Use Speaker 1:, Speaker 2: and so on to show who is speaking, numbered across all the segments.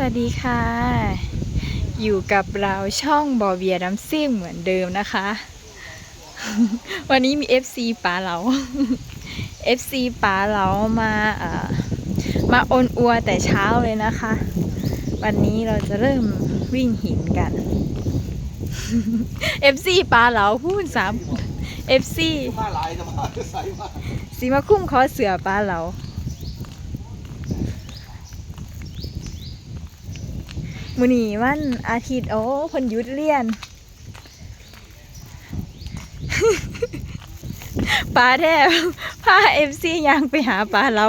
Speaker 1: วัสดีค่ะ อยู่กับเราช่องบอเบียน้ำซิ่งเหมือนเดิมนะคะ วันนี้มี FC ป๋าเหลา FC ป๋าเหลามาเอ่อมาโอนอัวแต่เช้าเลยนะคะ วันนี้เราจะเริ่มวิ่งหินกัน FC ป๋าเหลาพูดสาม FC
Speaker 2: มาหลายจะมาใส่มา
Speaker 1: สีมาคุ้มคอเสือป๋าเหลา มือนีวันอาทิตย์โอ้เพนหยุดเรียนปลาแทบพาเอฟซียางไปหาปลาเรา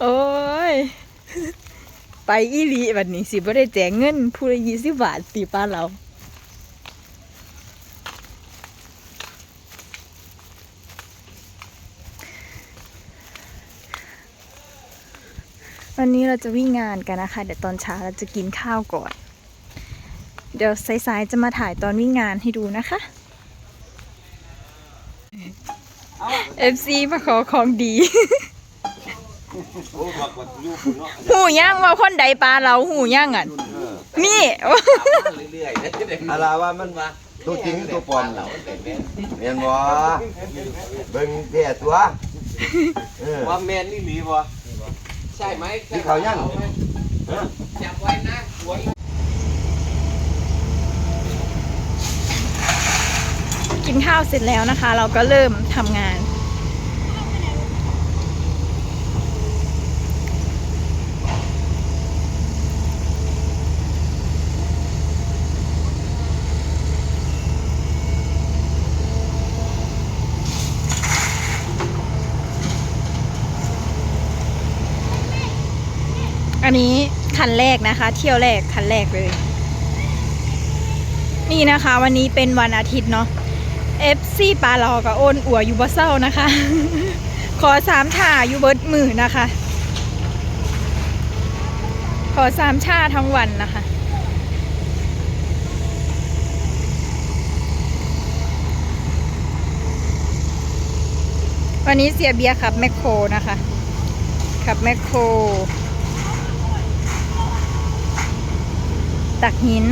Speaker 1: โอ้ย ไปอีหลีบัดนี้สิบ่ได้แจกเงินผู้ละยี่สิบบาทตีปลาเรา วันนี้เราจะวิ่งงานกันนะคะ เดี๋ยวตอนเช้าเราจะกินข้าวก่อน เดี๋ยวสายๆจะมาถ่ายตอนวิ่งงานให้ดูนะคะ FC มาขอของดี
Speaker 2: โอ้บักบักยูคุณเนาะ
Speaker 1: หูย่างว่าคนใดปลาเราหูย่างอะ นี่
Speaker 3: เรื่อยๆ
Speaker 2: อะไรว่ามันตัวจริงหรือตัวปลอม
Speaker 3: เรา
Speaker 2: น่ะ
Speaker 3: แต่แม่น
Speaker 2: เห็นบ่เบิ่งแท้ตัวเออ
Speaker 3: ว่าแมนนี่หรือบ่ ใช่ไหม
Speaker 2: ที่เขายัง
Speaker 3: จับไว้นะหัว
Speaker 1: กินข้าวเสร็จแล้วนะคะ เราก็เริ่มทำงานอันนี้ คันแรกนะคะ เที่ยวแรกคันแรกเลย นี่นะคะ วันนี้เป็นวันอาทิตย์เนาะ FC ปลาเรากับโอนอัวอยู่บ่เศร้านะคะ ขอสามชาอยู่เบิร์ดมือนะคะ ขอสามชาทั้งวันนะคะวันนี้เสียเบียร์ขับแมคโครนะคะ ขับแมคโคร ตักหิน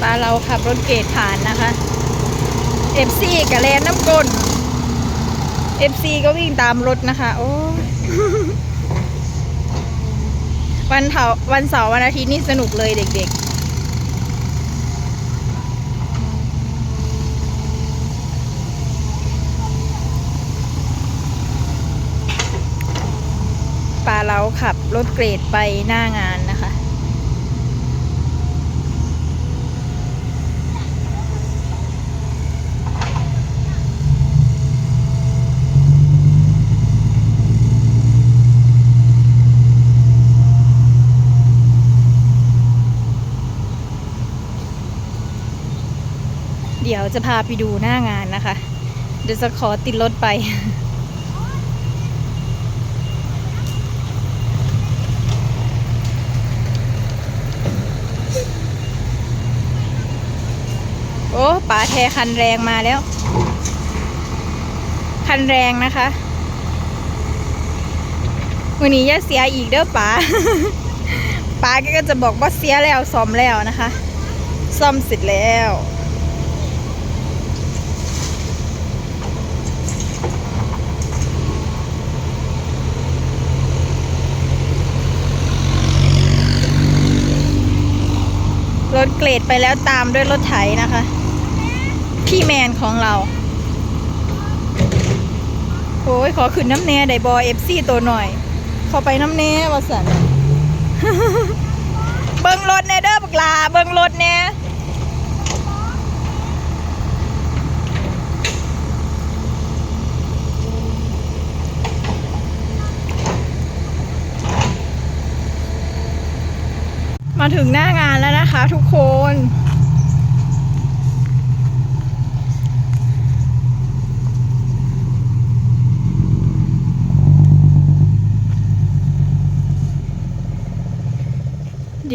Speaker 1: ปลาเราขับรถเกตผ่านนะคะ FC กับแลนน้ำกลน FC ก็วิ่งตามรถนะคะ โอ้วันเถาวันเสาร์วันอาทิตย์นี่สนุกเลยเด็กๆ ปลาเรา ขับรถเกรดไปหน้างานนะคะ เดี๋ยวจะพาไปดูหน้างานนะคะ เดี๋ยวจะขอติดรถไป โอ้ป๋าแทคันแรงมาแล้ว คันแรงนะคะวันนี้อย่าเสียอีกเด้อป๋าป๋าแกก็จะบอกว่าเสียแล้วซ่อมแล้วนะคะ ซ่อมเสร็จแล้วรถเกรดไปแล้วตามด้วยรถไถนะคะ พี่แมนของเรา โอ้ยขอขึ้นน้ำแน่ได้บอเอฟซีตัวหน่อย ขอไปน้ำแน่วาสันเบิ้งรถแน่เด้อบักลา เบิ้งรถแน่มาถึงหน้างานแล้วนะคะทุกคน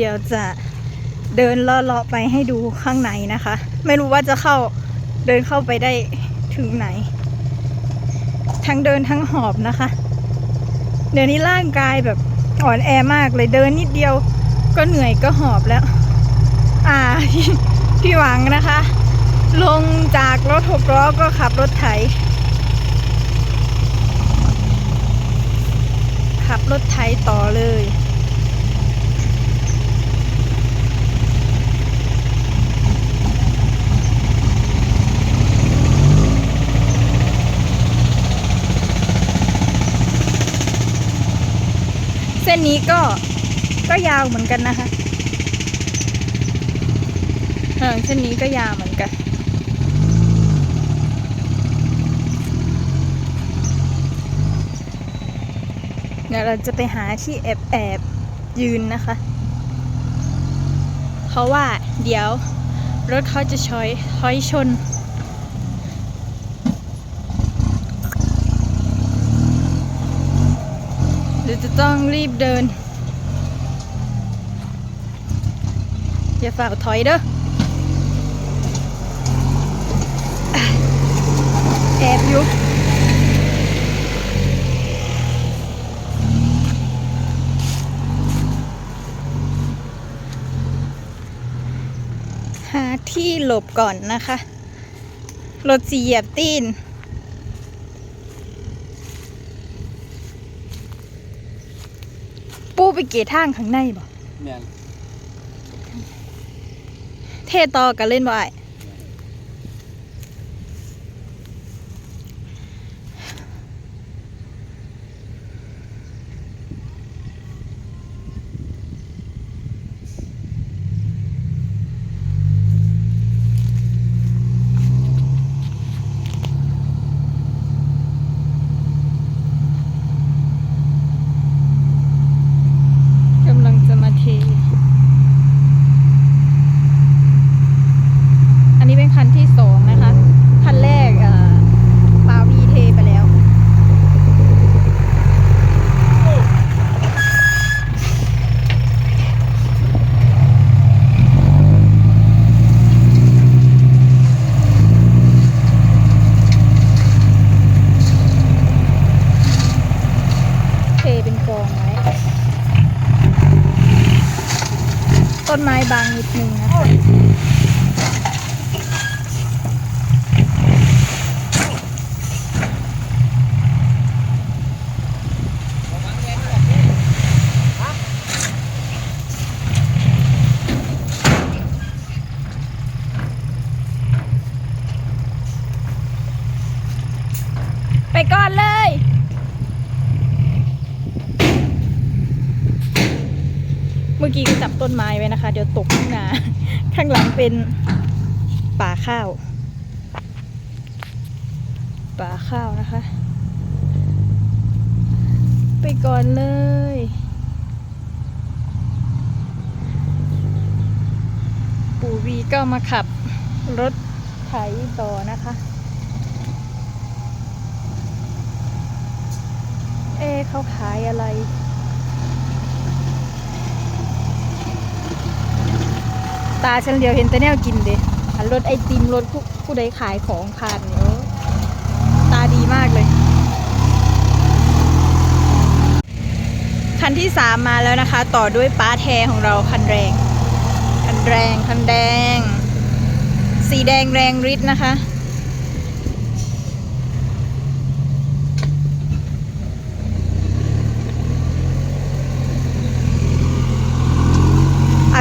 Speaker 1: ดี๋ยวจะเดินเลาะๆไปให้ดูข้างในนะคะ ไม่รู้ว่าจะเข้าเดินเข้าไปได้ถึงไหน ทั้งเดินทั้งหอบนะคะ เดี๋ยวนี้ร่างกายแบบอ่อนแอมากเลยเดินนิดเดียวก็เหนื่อยก็หอบแล้ว อ่าพี่พี่หวังนะคะ ลงจากรถหกล้อก็ขับรถไถ ขับรถไถต่อเลย นนี้ก็ก็ยาวเหมือนกันนะคะเออเส้นนี้ก็ยาวเหมือนกัน เดี๋ยวเราจะไปหาที่แอบแอบยืนนะคะ เพราะว่าเดี๋ยวรถเขาจะชอยถอยชน ดี๋ยวจะต้องรีบเดิน อย่าฝ่าถอยเด้ออะแอบอยู่หาที่หลบก่อนนะคะ รถสีเหยียบตีน ไปเกตทางข้างในบ่
Speaker 3: แม่น
Speaker 1: เทต่อกันเล่นบ่ไอ้กำลังจะมาเท อันนี้เป็นคันที่สองนะคะ คันแรกเอ่อปาวีเทไปแล้ว เทเป็นกองไว้ ต้นไม้บางนิดนึงนะคะ ไปก่อนเลย เมื่ อกี้ก็จับต้นไม้ไว้นะคะ เดี๋ยวตกข้างหน้า ข้างหลังเป็นป่าข้าว ป่าข้าวนะคะ ไปก่อนเลยปู่วีก็มาขับรถไถต่อนะคะ เอ๊เขาขายอะไร ตาฉันเดียวเห็นแต่แนวกินเด้ันรถไอติมรถผู้ผู้ใดขายของผ่านเนี่ยโอ้ตาดีมากเลย คันที่สามมาแล้วนะคะ ต่อด้วยป้าแทของเราคันแรง คันแรง คันแดง สีแดงแรงฤทธิ์นะคะ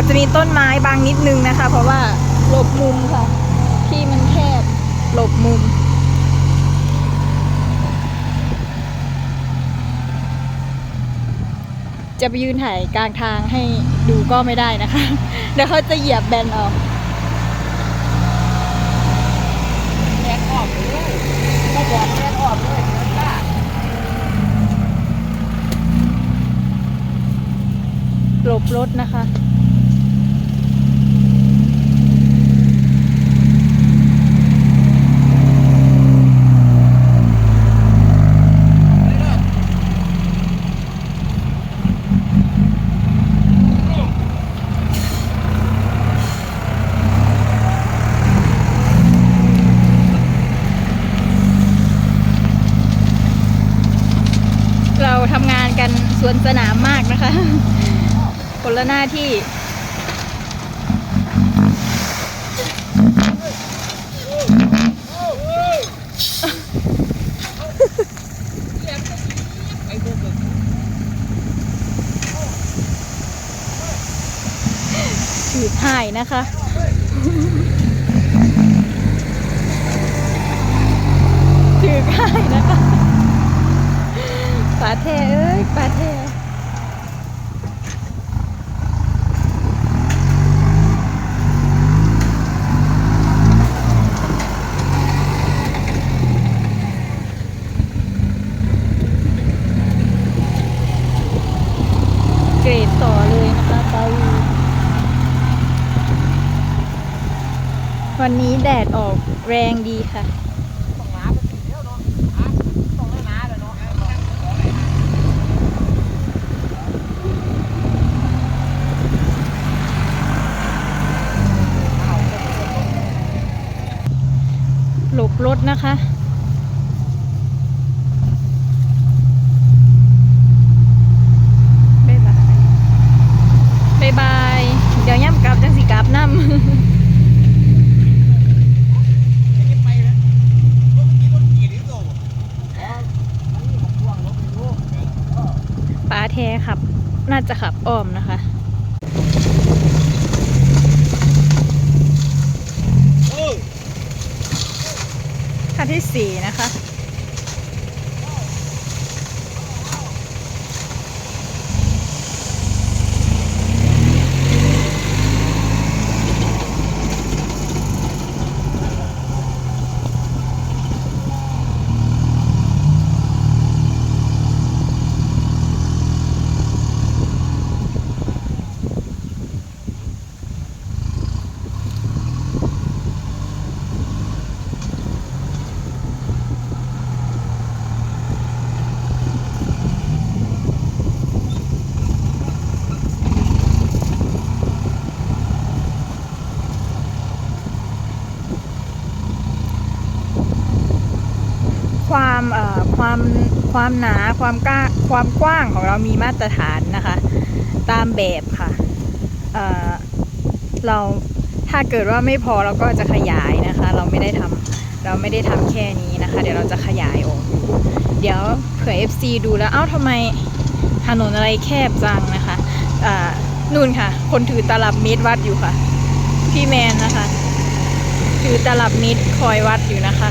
Speaker 1: อาจจะมีต้นไม้บางนิดนึงนะคะ เพราะว่าหลบมุมค่ะ ที่มันแคบหลบมุม จะไปยืนถ่ายกลางทางให้ดูก็ไม่ได้นะคะ เดี๋ยวเขาจะเหยียบแบนเอา
Speaker 3: แม่นออกเลยก็บอกแม่นออกเลยเดี๋ยวจ้า
Speaker 1: หลบรถนะคะ
Speaker 3: เละ
Speaker 1: หน้าที่ ถ่ายนะคะ ถือถ่ายนะคะปลาเทเอ้ยปลาเทเกรดต่อเลยนะคะปลาวี วันนี้แดดออกแรงดีค่ะ
Speaker 3: หล
Speaker 1: บรถนะคะ บ๊ายบาย บ๊ายบาย เดี๋ยวย่ำกลับจังสิกลับน้ำ ป้า แท้ขับ น่าจะขับอ้อมนะคะคันที่สี่นะคะ ความเอ่อความ ความหนาความกล้าความกว้างของเรามีมาตรฐานนะคะ ตามแบบค่ะเเราถ้าเกิดว่าไม่พอเราก็จะขยายนะคะ เราไม่ได้ทำเราไม่ได้ทำแค่นี้นะคะ เดี๋ยวเราจะขยายออกเดี๋ยวเผื่อ FC ดูแล้วเอ้าทำไมถนนอะไรแคบจังนะคะนู่นค่ะ คนถือตลับเมตรวัดอยู่ค่ะ พี่แมนนะคะ ถือตลับเมตรคอยวัดอยู่นะคะ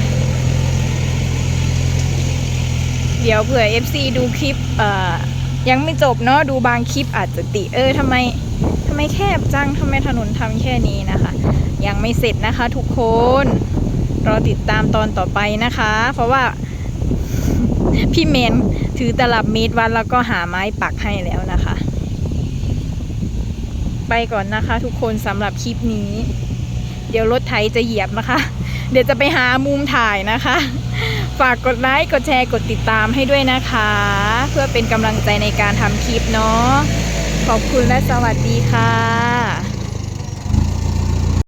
Speaker 1: เดี๋ยวเผื่อ FC ดูคลิปเอ่อยังไม่จบเนาะดูบางคลิปอาจจะติเออทำไมทำไมแคบจังทำไมถนนทำแค่นี้นะคะ ยังไม่เสร็จนะคะทุกคนรอติดตามตอนต่อไปนะคะ เพราะว่าพี่เมนถือตลับเมตรวัดแล้วก็หาไม้ปักให้แล้วนะคะ ไปก่อนนะคะ ทุกคนสำหรับคลิปนี้ เดี๋ยวรถไถจะเหยียบนะคะ เดี๋ยวจะไปหามุมถ่ายนะคะ ฝากกดไลค์ กดแชร์ กดติดตามให้ด้วยนะคะ เพื่อเป็นกำลังใจในการทำคลิปเนาะ ขอบคุณและสวัสดีค่ะ